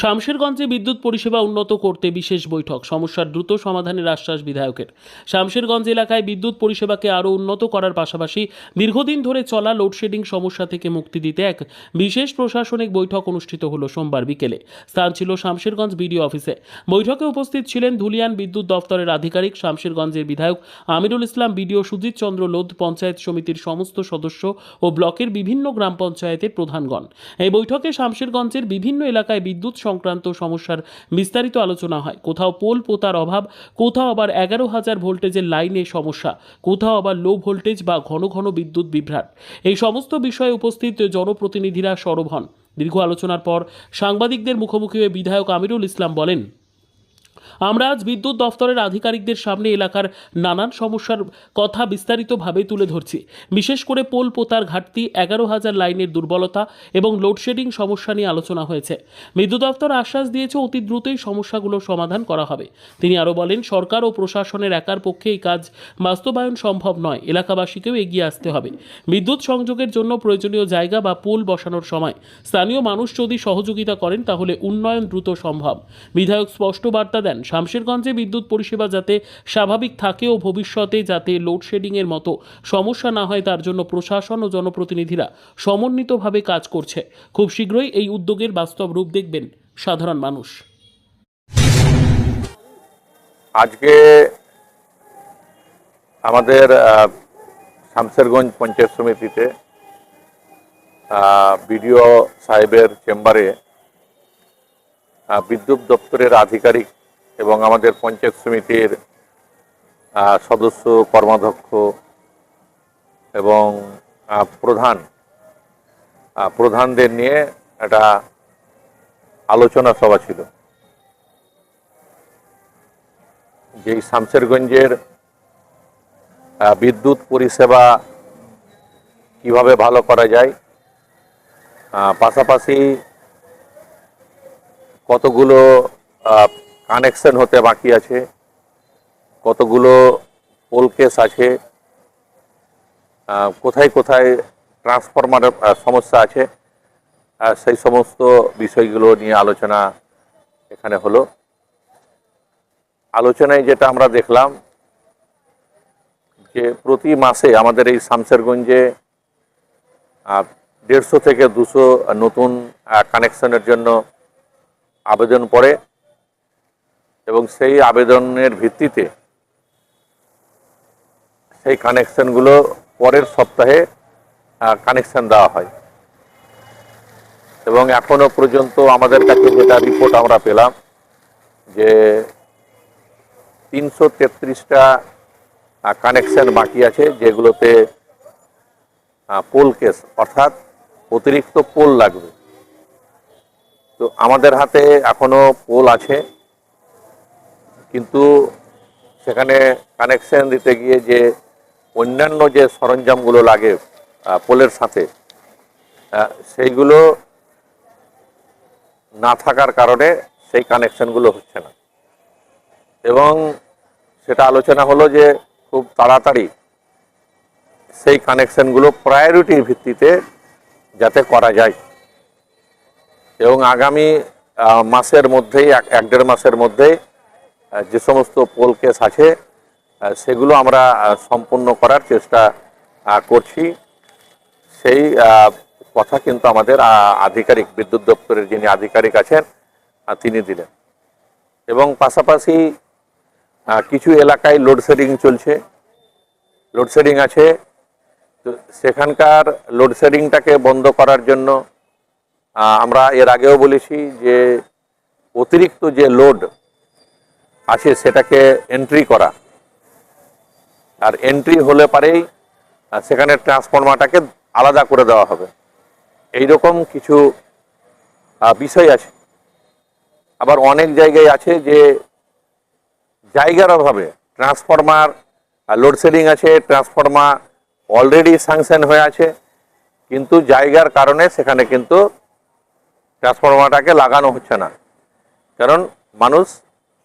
শামশেরগঞ্জে বিদ্যুৎ পরিষেবা উন্নত করতে বিশেষ বৈঠক। সমস্যার দ্রুত সমাধানের আশ্বাস বিধায়কের। শামশেরগঞ্জ এলাকায় বিদ্যুৎ পরিষেবাকে আরও উন্নত করার পাশাপাশি দীর্ঘদিন ধরে চলা লোডশেডিং সমস্যা থেকে মুক্তি দিতে এক বিশেষ প্রশাসনিক বৈঠক অনুষ্ঠিত হলো সোমবার বিকেলে। স্থান ছিল শামশেরগঞ্জ বিডিও অফিসে। বৈঠকে উপস্থিত ছিলেন ধুলিয়ান বিদ্যুৎ দপ্তরের আধিকারিক শামশেরগঞ্জের বিধায়ক আমিরুল ইসলাম, বিডিও সুজিত চন্দ্র লোধ, পঞ্চায়েত সমিতির সমস্ত সদস্য ও ব্লকের বিভিন্ন গ্রাম পঞ্চায়েতের প্রধানগণ। এই বৈঠকে শামশেরগঞ্জের বিভিন্ন এলাকায় বিদ্যুৎ সংক্রান্ত সমস্যার বিস্তারিত আলোচনা হয়। কোথাও পোল পোতার অভাব, কোথাও আবার এগারো হাজার ভোল্টেজের লাইনে সমস্যা, কোথাও আবার লো ভোল্টেজ বা ঘন ঘন বিদ্যুৎ বিভ্রাট। এই সমস্ত বিষয়ে উপস্থিত জনপ্রতিনিধিরা সরব হন। দীর্ঘ আলোচনার পর সাংবাদিকদের মুখোমুখি হয়ে বিধায়ক আমিরুল ইসলাম বলেন আমরা আজ বিদ্যুৎ দফতরের আধিকারিকদের সামনে এলাকার নানান সমস্যার কথা বিস্তারিতভাবে তুলে ধরছি। বিশেষ করে পোল পোতার ঘাটতি, এগারো হাজার লাইনের দুর্বলতা এবং লোডশেডিং সমস্যা নিয়ে আলোচনা হয়েছে। বিদ্যুৎ দফতর আশ্বাস দিয়েছে অতি দ্রুতই সমস্যাগুলোর সমাধান করা হবে। তিনি আরও বলেন, সরকার ও প্রশাসনের একার পক্ষে এই কাজ বাস্তবায়ন সম্ভব নয়। এলাকাবাসীকেও এগিয়ে আসতে হবে। বিদ্যুৎ সংযোগের জন্য প্রয়োজনীয় জায়গা বা পোল বসানোর সময় স্থানীয় মানুষ যদি সহযোগিতা করেন, তাহলে উন্নয়ন দ্রুত সম্ভব। বিধায়ক স্পষ্ট বার্তা দেন শামশেরগঞ্জে বিদ্যুৎ পরিষেবা যাতে স্বাভাবিক থাকে ও ভবিষ্যতে যাতে লোডশেডিংয়ের মতো সমস্যা না হয় তার জন্য প্রশাসন ও জনপ্রতিনিধিরা সমন্বিতভাবে কাজ করছে। খুব শীঘ্রই এই উদ্যোগের বাস্তব রূপ দেখবেন সাধারণ মানুষ। আজকে আমাদের আহ, শামসেরগঞ্জ পঞ্চায়েত সমিতিতে বিডিও সাহেবের চেম্বারে বিদ্যুৎ দপ্তরের আধিকারিক এবং আমাদের পঞ্চায়েত সমিতির সদস্য, কর্মাধ্যক্ষ এবং প্রধান প্রধানদের নিয়ে একটা আলোচনা সভা ছিল। যে শামশেরগঞ্জের বিদ্যুৎ পরিষেবা কীভাবে ভালো করা যায় পাশাপাশি কতগুলো কানেকশন হতে বাকি আছে। কতগুলো পোল কেস আছে। কোথায় কোথায় ট্রান্সফরমারের সমস্যা আছে। সেই সমস্ত বিষয়গুলো নিয়ে আলোচনা এখানে হলো। আলোচনায় যেটা আমরা দেখলাম যে প্রতি মাসে আমাদের এই শামশেরগঞ্জে দেড়শো থেকে দুশো নতুন কানেকশনের জন্য আবেদন পড়ে। এবং সেই আবেদনের ভিত্তিতে সেই কানেকশনগুলো পরের সপ্তাহে কানেকশন দেওয়া হয়। এবং এখনও পর্যন্ত আমাদের কাছে যেটা রিপোর্ট আমরা পেলাম যে তিনশো তেত্রিশটা কানেকশন বাকি আছে, যেগুলোতে পোল কেস অর্থাৎ অতিরিক্ত পোল লাগবে। তো আমাদের হাতে এখনও পোল আছে। কিন্তু সেখানে কানেকশন দিতে গিয়ে যে অন্যান্য যে সরঞ্জামগুলো লাগে পোলের সাথে সেইগুলো না থাকার কারণে সেই কানেকশনগুলো হচ্ছে না। এবং সেটা আলোচনা হলো যে খুব তাড়াতাড়ি সেই কানেকশনগুলো প্রায়োরিটির ভিত্তিতে যাতে করা যায়। এবং আগামী মাসের মধ্যেই এক দেড় মাসের মধ্যেই যে সমস্ত পোল কেস আছে সেগুলো আমরা সম্পূর্ণ করার চেষ্টা করছি। সেই কথা কিন্তু আমাদের আধিকারিক, বিদ্যুৎ দপ্তরের যিনি আধিকারিক আছেন তিনি দিলেন। এবং পাশাপাশি কিছু এলাকায় লোডশেডিং চলছে। লোডশেডিং আছে। তো সেখানকার লোডশেডিংটাকে বন্ধ করার জন্য আমরা এর আগেও বলেছি যে অতিরিক্ত যে লোড আছে সেটাকে এন্ট্রি করা। আর এন্ট্রি হলে পারেই সেখানে ট্রান্সফর্মারটাকে আলাদা করে দেওয়া হবে। এই রকম কিছু বিষয় আছে। আবার অনেক জায়গায় আছে যে, জায়গার অভাবে ট্রান্সফর্মার লোডশেডিং আছে ট্রান্সফর্মার অলরেডি স্যাংশন হয়ে আছে, কিন্তু জায়গার কারণে সেখানে কিন্তু ট্রান্সফর্মারটাকে লাগানো হচ্ছে না। কারণ মানুষ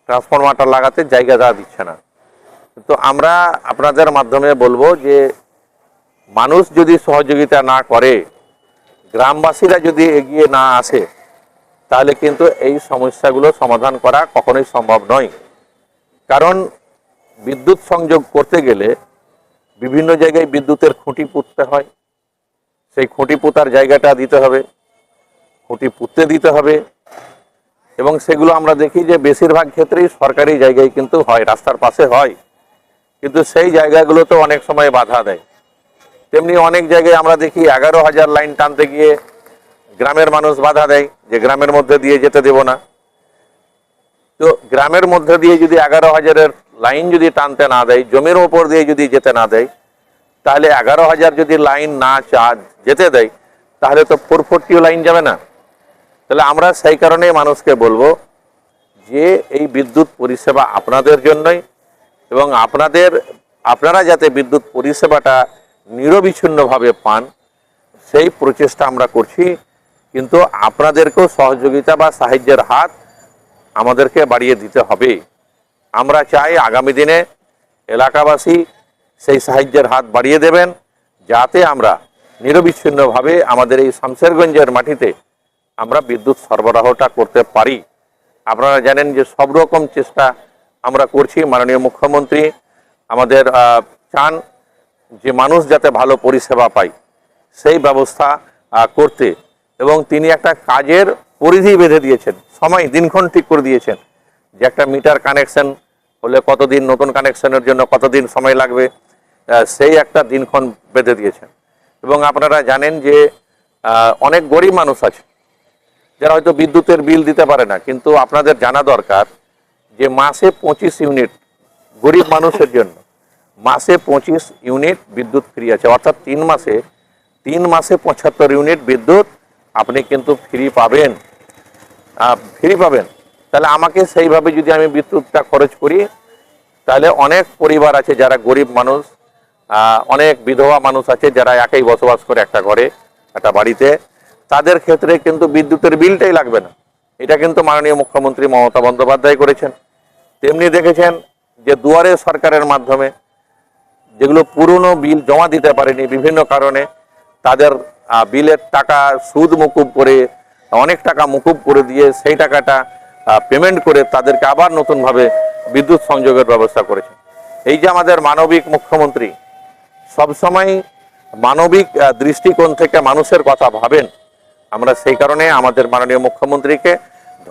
ট্রান্সফরমারটা লাগাতে জায়গা দেওয়া দিচ্ছে না। তো আমরা আপনাদের মাধ্যমে বলব যে, মানুষ যদি সহযোগিতা না করে, গ্রামবাসীরা যদি এগিয়ে না আসে, তাহলে কিন্তু এই সমস্যাগুলো সমাধান করা কখনোই সম্ভব নয়। কারণ বিদ্যুৎ সংযোগ করতে গেলে বিভিন্ন জায়গায় বিদ্যুতের খুঁটি পুঁততে হয়। সেই খুঁটি পোতার জায়গাটা দিতে হবে, খুঁটি পুঁততে দিতে হবে। এবং সেগুলো আমরা দেখি যে বেশিরভাগ ক্ষেত্রেই সরকারি জায়গায় কিন্তু হয়, রাস্তার পাশে হয়। কিন্তু সেই জায়গাগুলোতে অনেক সময় বাধা দেয়। তেমনি অনেক জায়গায় আমরা দেখি এগারো হাজার লাইন টানতে গিয়ে গ্রামের মানুষ বাধা দেয় যে গ্রামের মধ্যে দিয়ে যেতে দেব না। তো গ্রামের মধ্যে দিয়ে যদি এগারো হাজারের লাইন যদি টানতে না দেয়, জমির ওপর দিয়ে যদি যেতে না দেয়, তাহলে এগারো হাজার যদি লাইন না চা যেতে দেয়, তাহলে তো ফোর ফোরটিও লাইন যাবে না। তাহলে আমরা সেই কারণে মানুষকে বলব যে এই বিদ্যুৎ পরিষেবা আপনাদের জন্যই এবং আপনাদের, আপনারা যাতে বিদ্যুৎ পরিষেবাটা নিরবিচ্ছিন্নভাবে পান, সেই প্রচেষ্টা আমরা করছি। কিন্তু আপনাদেরকেও সহযোগিতা বা সাহায্যের হাত আমাদেরকে বাড়িয়ে দিতে হবে। আমরা চাই আগামী দিনে এলাকাবাসী সেই সাহায্যের হাত বাড়িয়ে দেবেন, যাতে আমরা নিরবিচ্ছিন্নভাবে আমাদের এই শামশেরগঞ্জের মাটিতে আমরা বিদ্যুৎ সরবরাহটা করতে পারি। আপনারা জানেন যে সব রকম চেষ্টা আমরা করছি মাননীয় মুখ্যমন্ত্রী। আমাদের চান যে মানুষ যাতে ভালো পরিষেবা পায়, সেই ব্যবস্থা করতে। এবং তিনি একটা কাজের পরিধি বেঁধে দিয়েছেন, সময় দিনক্ষণ ঠিক করে দিয়েছেন যে একটা মিটার কানেকশন হলে কতদিন, নতুন কানেকশনের জন্য কতদিন সময় লাগবে সেই একটা দিনক্ষণ বেঁধে দিয়েছেন। এবং আপনারা জানেন যে অনেক গরিব মানুষ আছে যারা হয়তো বিদ্যুতের বিল দিতে পারে না, কিন্তু আপনাদের জানা দরকার যে মাসে পঁচিশ ইউনিট গরিব মানুষের জন্য মাসে পঁচিশ ইউনিট বিদ্যুৎ ফ্রি আছে। অর্থাৎ তিন মাসে তিন মাসে পঁচাত্তর ইউনিট বিদ্যুৎ আপনি কিন্তু ফ্রি পাবেন। ফ্রি পাবেন। তাহলে আমাকে সেইভাবে যদি আমি বিদ্যুৎটা খরচ করি, তাহলে অনেক পরিবার আছে যারা গরিব মানুষ অনেক বিধবা মানুষ আছে যারা একাই বসবাস করে একটা ঘরে, একটা বাড়িতে। তাদের ক্ষেত্রে কিন্তু বিদ্যুতের বিলটাই লাগবে না। এটা কিন্তু মাননীয় মুখ্যমন্ত্রী মমতা বন্দ্যোপাধ্যায় করেছেন। তেমনি দেখেছেন যে দুয়ারে সরকারের মাধ্যমে যেগুলো পুরনো বিল জমা দিতে পারেনি বিভিন্ন কারণে তাদের বিলের টাকা সুদ মুকুব করে, অনেক টাকা মুকুব করে দিয়ে সেই টাকাটা পেমেন্ট করে তাদেরকে আবার নতুনভাবে বিদ্যুৎ সংযোগের ব্যবস্থা করেছে এই যে আমাদের মানবিক মুখ্যমন্ত্রী, সবসময় মানবিক দৃষ্টিকোণ থেকে মানুষের কথা ভাবেন আমরা সেই কারণে আমাদের মাননীয় মুখ্যমন্ত্রীকে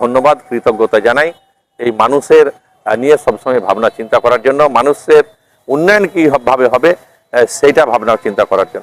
ধন্যবাদ, কৃতজ্ঞতা জানাই এই মানুষের নিয়ে সবসময় ভাবনা চিন্তা করার জন্য, মানুষের উন্নয়ন কীভাবে হবে সেইটা ভাবনা চিন্তা করার জন্য।